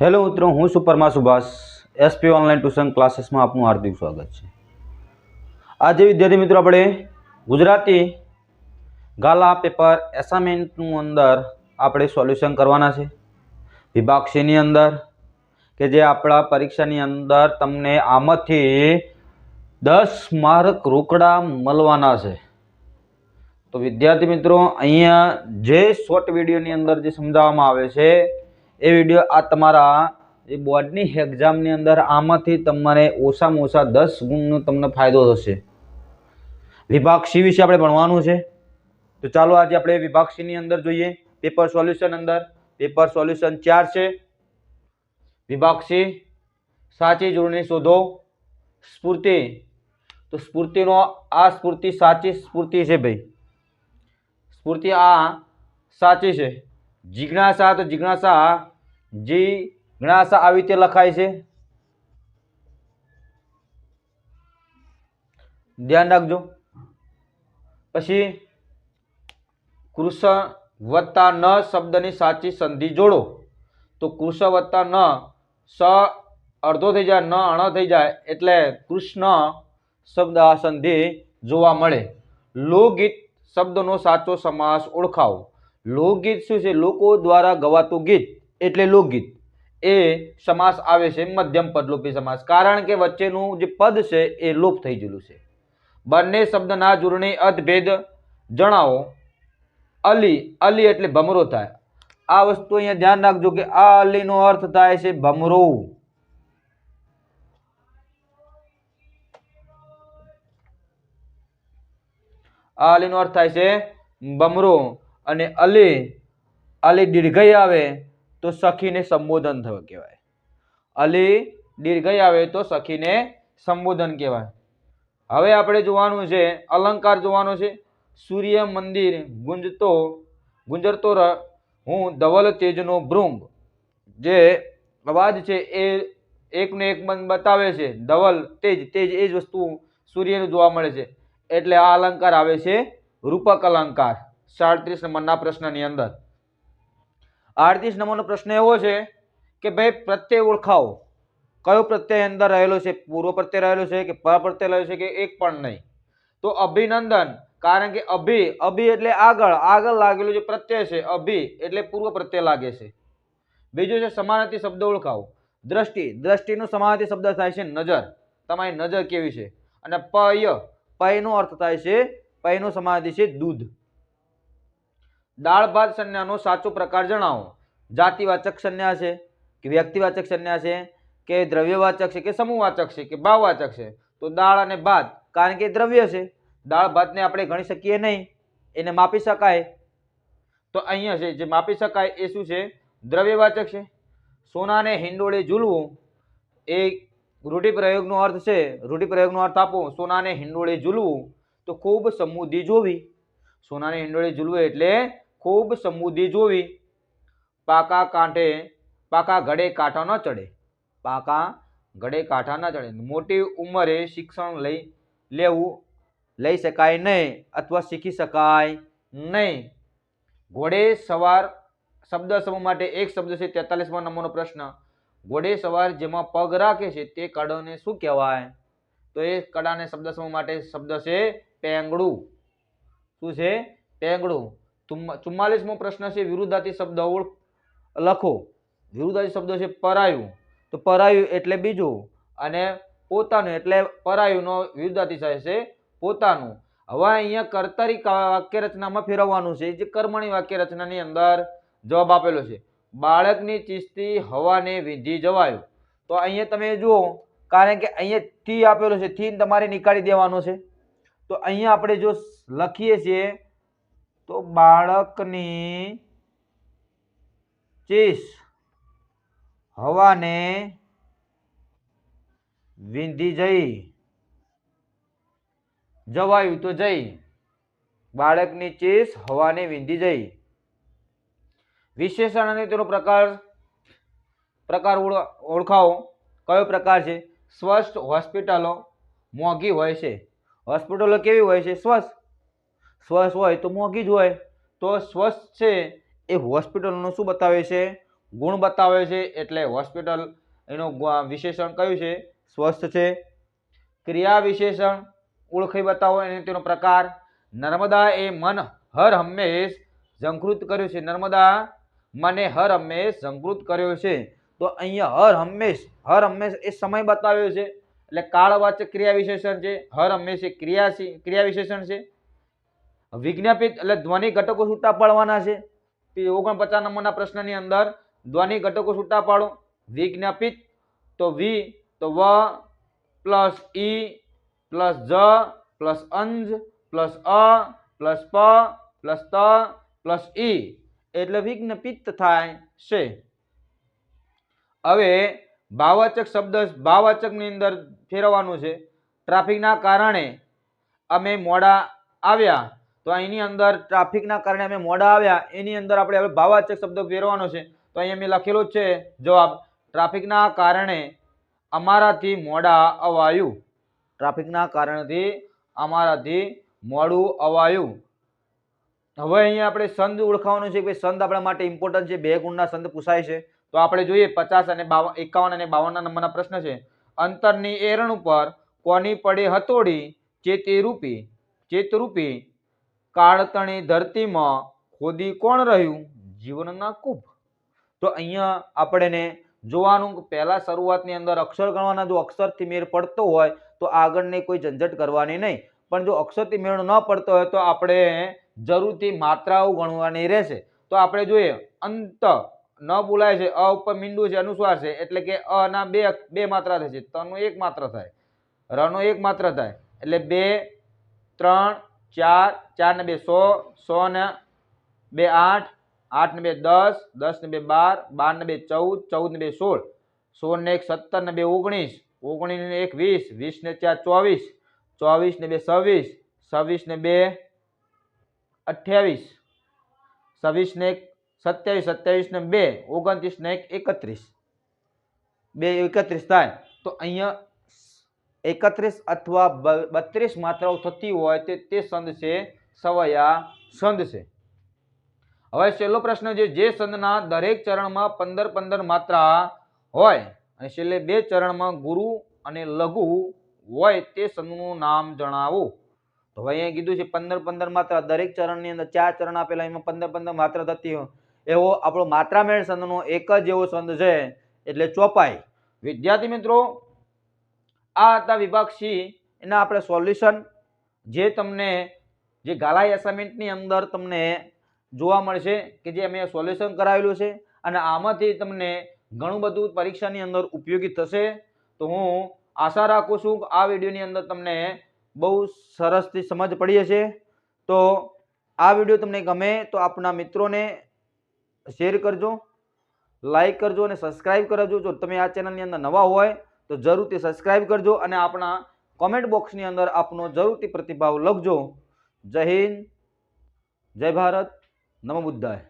Hello મિત્રો હું સુપરમાં સુભાષ એસપી ઓનલાઈન ટ્યુશન ક્લાસીસમાં આપનું હાર્દિક સ્વાગત છે. આજે વિદ્યાર્થી મિત્રો આપણે ગુજરાતી ગાલા પેપર એસાઇનમેન્ટનું અંદર આપણે સોલ્યુશન કરવાના છે. વિભાગ સીની અંદર કે જે આપણા પરીક્ષાની અંદર તમને આમાંથી દસ માર્ક રોકડા મળવાના છે. તો વિદ્યાર્થી મિત્રો, અહીંયા જે શોર્ટ વિડીયોની અંદર જે સમજાવવામાં આવે છે એ વીડિયો આ તમારા એ બોર્ડની એક્ઝામની અંદર આમાંથી તમારે ઓછામાં ઓછા દસ ગુણનો તમને ફાયદો થશે. વિભાગ સી વિશે આપણે ભણવાનું છે. તો ચાલો આજે આપણે વિભાગ સીની અંદર જોઈએ. પેપર સોલ્યુશન અંદર. પેપર સોલ્યુશન ચાર છે. વિભાગ સી, સાચી જોડણી શોધો. સ્ફૂર્તિ. તો સ્ફૂર્તિનો આ સ્ફૂર્તિ સાચી સ્ફૂર્તિ છે ભાઈ. સ્ફૂર્તિ આ સાચી છે. જિજ્ઞાસા તો જિજ્ઞાસા જિજ્ઞાસા આવી રીતે લખાય છે. ધ્યાન રાખજો. પછી કૃષ વત્તા ન શબ્દની સાચી સંધિ જોડો. તો કૃષ વત્તા ન, સ અડધો થઈ જાય, ન અણ થઈ જાય, એટલે કૃષ્ણ શબ્દ આ સંધિ જોવા મળે. લોકગીત શબ્દનો સાચો સમાસ ઓળખાવો. લોકગીત શું છે? લોકો દ્વારા ગવાતું ગીત. એટલે લોકગીત. એ સમાસ આવે છે, મધ્યમ પદલોપી સમાસ. કારણ કે વચ્ચેનું જે પદ છે, એ લોપ થઈ ગયેલું છે. બંને શબ્દના જોડણી અર્થભેદ જણાવો. અલી અલી એટલે ભમરો થાય. આ વસ્તુ અહીંયા ધ્યાન રાખજો કે આ અલીનો અર્થ થાય છે ભમરો. આ અલીનો અર્થ થાય છે બમરો અને અલી અલી દીર્ઘય આવે તો સખીને સંબોધન થયું કહેવાય. અલી દીર્ઘય આવે તો સખીને સંબોધન કહેવાય. હવે આપણે જોવાનું છે, અલંકાર જોવાનો છે. સૂર્ય મંદિર ગુંજતો, ગુંજરતો હું ધવલ તેજનો ભૃંગ. જે અવાજ છે એ એકને એક મન બતાવે છે, ધવલ, તેજ તેજ એ જ વસ્તુ સૂર્યનું જોવા મળે છે. એટલે આ અલંકાર આવે છે રૂપક અલંકાર. સાડત્રીસ નંબરના પ્રશ્નની અંદર. આડત્રીસ નંબરનો પ્રશ્ન એવો છે કે ભાઈ પ્રત્યય ઓળખાવો. કયો પ્રત્યય અંદર રહેલો છે? પૂર્વ પ્રત્યય રહેલો છે કે પર પ્રત્યય રહેલો છે કે એક પણ નહીં? તો અભિનંદન, કારણ કે અભિ અભિ એટલે આગળ. આગળ લાગેલું જે પ્રત્યય છે, અભિ એટલે પૂર્વ પ્રત્યય લાગે છે. બીજું છે સમાનાર્થી શબ્દ ઓળખાવો. દ્રષ્ટિ, દ્રષ્ટિનો સમાનાર્થી શબ્દ થાય છે નજર. તમારી નજર કેવી છે? અને પય, પયનો અર્થ થાય છે, પયનો સમાનાર્થી છે દૂધ. દાળ ભાત સંજ્ઞાનો સાચો પ્રકાર જણાવો. જાતિવાચક સંજ્ઞા છે કે વ્યક્તિવાચક સંજ્ઞા છે કે દ્રવ્યવાચક છે કે સમૂહવાચક છે કે ભાવવાચક છે? તો દાળ અને ભાત કારણ કે દ્રવ્ય છે. દાળ ભાતને આપણે ગણી શકીએ નહીં. એને માપી શકાય. તો અહીંયા છે, જે માપી શકાય એ શું છે? દ્રવ્યવાચક છે. સોનાને હિંડોળે ઝૂલવું એ રૂઢિપ્રયોગનો અર્થ છે. રૂઢિપ્રયોગનો અર્થ આપો, સોનાને હિંડોળે ઝૂલવું તો ખૂબ સમૃદ્ધિ જોવી. સોનાને હિંડોળે ઝૂલવું એટલે ખૂબ સમૃદ્ધિ જોવી. પાકા કાંઠે, પાકા ઘડે કાંઠા ન ચડે. પાકા ઘડે કાંઠા ન ચડે. મોટી ઉંમરે શિક્ષણ લઈ લેવું લઈ શકાય નહીં અથવા શીખી શકાય નહીં. ઘોડે સવાર શબ્દ સમૂહ માટે એક શબ્દ છે, તેતાલીસમાં નંબરનો પ્રશ્ન. ઘોડે સવાર જેમાં પગ રાખે છે, તે કડાને શું કહેવાય? તો એ કડાને શબ્દ સમૂહ માટે શબ્દ છે પેંગડું શું છે? પેંગડું ચુમ્માલીસમો પ્રશ્ન છે વિરુદ્ધાર્થી શબ્દ લખો. વિરુદ્ધાર્થી શબ્દ છે, પરાયું. તો પરાયું એટલે બીજું અને પોતાનું એટલે પરાયુંનો વિરુદ્ધાર્થી થાય છે, પોતાનું. હવે અહીંયા કર્તરી વાક્ય રચનામાં ફેરવવાનું છે, જે કર્મણી વાક્ય રચનાની અંદર જવાબ આપેલો છે. બાળકની ચીસ્તી હવાને વીંધી જવાયું. તો અહીંયા તમે જુઓ, કારણ કે અહીંયા થી આપેલો છે થી તમારે નીકાળી દેવાનો છે. તો અહીંયા આપણે જો લખીએ છીએ તો બાળકની ચીસ હવાને વિંધી જઈ. જવાયું તો જઈ. બાળકની ચીસ હવાને વિંધી જઈ. વિશેષણ અને તેનો પ્રકાર પ્રકાર ઓળ- ઓળખાવો. કયો પ્રકાર છે? સ્વસ્થ હોસ્પિટલો મોંઘી હોય છે. હોસ્પિટલો કેવી હોય છે? સ્વસ્થ. સ્વસ્થ હોય તો મોંઘી જ હોય. તો સ્વસ્થ છે એ હોસ્પિટલનું શું બતાવે છે? ગુણ બતાવે છે એટલે હોસ્પિટલ એનું વિશેષણ કયું છે? સ્વસ્થ છે. ક્રિયા વિશેષણ ઓળખી બતાવો એને તેનો પ્રકાર. નર્મદા એ મન હર હંમેશ ઝંકૃત કર્યું છે. નર્મદા મને હર હંમેશ ઝંકૃત કર્યો છે. તો અહીંયા હર હંમેશ હર હંમેશ એ સમય બતાવ્યો છે. એટલે કાળવાચક ક્રિયા વિશેષણ છે. હર હંમેશ એ ક્રિયા ક્રિયા વિશેષણ છે. વિજ્ઞાપિત એટલે ધ્વનિ ઘટકો છૂટા પાડવાના છે. તે ઓગણપચાસ નંબરના પ્રશ્નની અંદર ધ્વનિ ઘટકો છૂટા પાડો. વિજ્ઞાપિત તો વી તો વ, પ્લસ ઈ પ્લસ જ, પ્લસ અંજ, પ્લસ અ, પ્લસ પ, પ્લસ ત, પ્લસ ઈ એટલે વિજ્ઞપિત થાય છે. હવે ભાવવાચક શબ્દ ભાવવાચકની અંદર ફેરવવાનું છે. ટ્રાફિકના કારણે અમે મોડા આવ્યા. તો અહીંની અંદર ટ્રાફિકના કારણે અમે મોડા આવ્યા. એની અંદર આપણે હવે ભાવવાચક શબ્દ ફેરવાનો છે. તો અહીંયા મેં લખેલો છે, જવાબ ટ્રાફિકના કારણે અમારાથી મોડા અવાયું. ટ્રાફિકના કારણથી અમારાથી મોડું અવાયું. હવે અહીંયા આપણે સંદ ઓળખાવાનું છે કે સંદ આપણા માટે ઇમ્પોર્ટન્ટ છે. બે ગુણના સંદ પૂછાય છે. તો આપણે જોઈએ પચાસ અને બાવન, એકાવન અને બાવનના નંબરના પ્રશ્ન છે. અંતરની એરણ ઉપર કોની પડે હતોડી ચેતીરૂપી? ચેતરૂપી કાળતણી ધરતીમાં ખોદી કોણ રહ્યું? જીવનના કૂપ. તો અહીંયા આપણે જોવાનું પહેલા શરૂઆતની અંદર અક્ષર ગણવાના જો અક્ષરથી મેળ પડતો હોય, તો આગળની કોઈ ઝંઝટ કરવાની નહીં. પણ જો અક્ષરથી મેળ ન પડતો હોય, તો આપણે જરૂરથી માત્રાઓ ગણવાની રહેશે. તો આપણે જોઈએ, અંત ન બોલાય છે, અ ઉપર મીંડું છે, અનુસ્વાર છે, એટલે કે અ ના બે બે માત્રા થશે તનું એક માત્ર થાય. રનો એક માત્ર થાય. એટલે બે, ત્રણ ચાર ચાર ને બે સો સો ને બે આઠ આઠ ને બે દસ દસ ને બે બાર બાર ને બે ચૌદ ચૌદ ને બે સોળ સોળ ને એક સત્તર ને બે ઓગણીસ ઓગણીસ ને એક વીસ વીસ ને ચાર ચોવીસ ચોવીસ ને બે છવ્વીસ છવ્વીસ ને બે અઠ્યાવીસ છવ્વીસ ને એક સત્યાવીસ સત્યાવીસ ને બે ઓગણત્રીસ ને એક એકત્રીસ બે એકત્રીસ થાય. તો અહીંયા એકત્રીસ અથવા બત્રીસ માત્રાઓ થતી હોય તે તે સંદ છે, સવયા સંદ છે. હવે છેલ્લો પ્રશ્ન છે, જે સંદના દરેક ચરણમાં પંદર પંદર માત્રા હોય અને છેલ્લે બે ચરણમાં ગુરુ અને લઘુ હોય તે સંદનું નામ જણાવો. તો હવે અહીંયા કીધું છે, પંદર પંદર માત્રા, દરેક ચરણની અંદર ચાર ચરણ આપેલા, એમાં પંદર પંદર માત્રા થતી હોય. એવો આપણો માત્રામેળ સંદનો એક જ એવો સંદ છે, એટલે ચોપાઈ. વિદ્યાર્થી મિત્રો આ હતા વિભાગ સી એના આપણે સોલ્યુશન જે તમને, જે ગાલાઈ એસાઇનમેન્ટની અંદર તમને જોવા મળશે કે જે અમે સોલ્યુશન કરાવેલું છે અને આમાંથી તમને ઘણું બધું પરીક્ષાની અંદર ઉપયોગી થશે. તો હું આશા રાખું છું કે આ વિડીયોની અંદર તમને બહુ સરસથી સમજ પડી હશે. તો આ વીડિયો તમને ગમે તો આપના મિત્રોને શેર કરજો લાઈક કરજો અને સબસ્ક્રાઈબ કરજો. જો તમે આ ચેનલની અંદર નવા હોય તો જરૂરથી સબસ્ક્રાઈબ કરજો અને આપણા કોમેન્ટ બોક્સની અંદર આપનો જરૂરથી પ્રતિભાવ લખજો. જય હિન્દ, જય ભારત, નમો બુદ્ધાય.